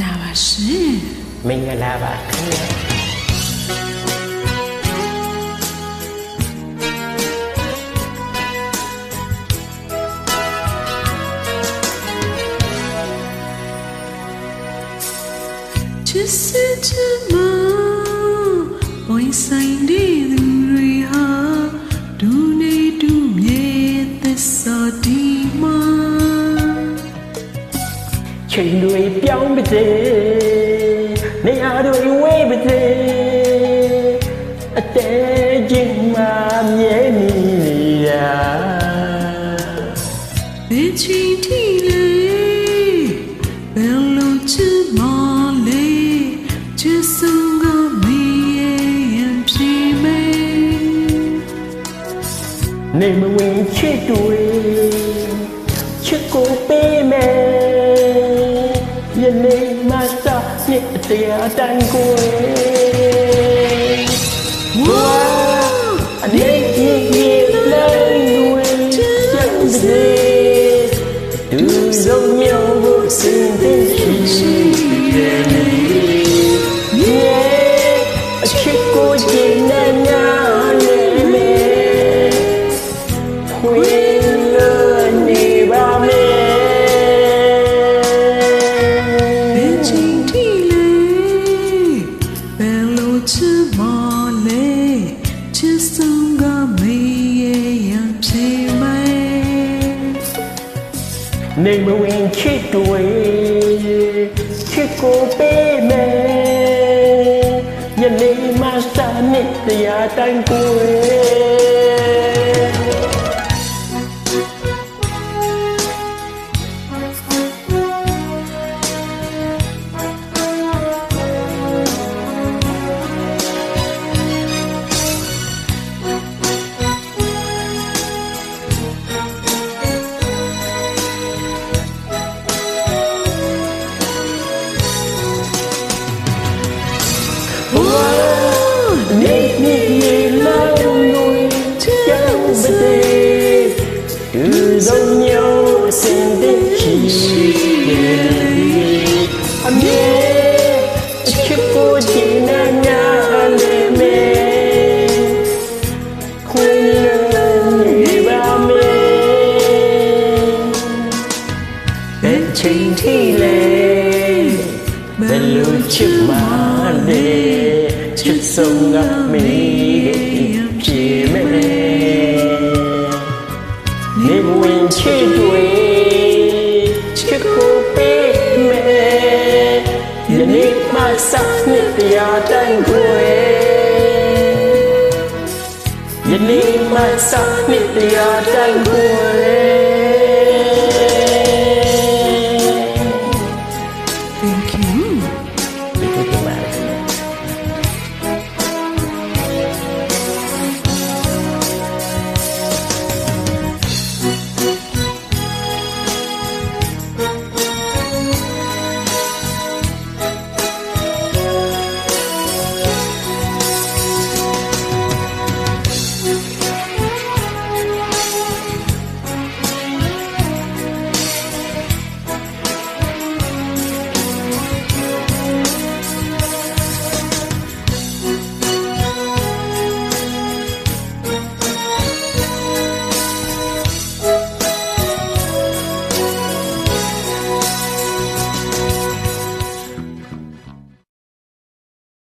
နာပါရှင်မင်္ဂလာပါခင်ဗျာချစ် ချိန်တွေပြောင်းပါစေနေရာတွေဝေးပါစေအတဲချင်းမှမြဲနေရဘယ်ချိန်ထိလဲဘယ်လိုချစ်မလဲချစ်ဆုံးကမေးရင်ပြေမေနေမဝင်ချစ်တွေ ရားတန်ကိုဝါအနေကြီးကြီးလည်းဝင်ချစ်ပါစေသူဆုံးမျိုးကိုစင်တဲ့ရှိတယ်မြေအချစ်ကိုကျင်းနေညာနေ နေမဝင်ချစ်တွေချစ်ကိုပေးမယ်ယနေ့မှစနှစ်တရားတိုင်းကို ချစ်ရပါစေသူဆုံးမျိုးစင်တဲ့ရှိတယ်အမြဲအချစ်ကိုချင်နာညာလည်းမယ်ခွေနေပါမယ်ဘယ်ချိန်ထိလဲဘယ်လိုချစ်မှလဲချစ် ဆုံးကမေးပြေမယ်နေဝင်ချစ်တွေချစ်ကိုပေးမယ်ယနေ့မှစနှစ်တရားတိုင်းကိုယနေ့မှစနှစ်တရားတိုင်းကို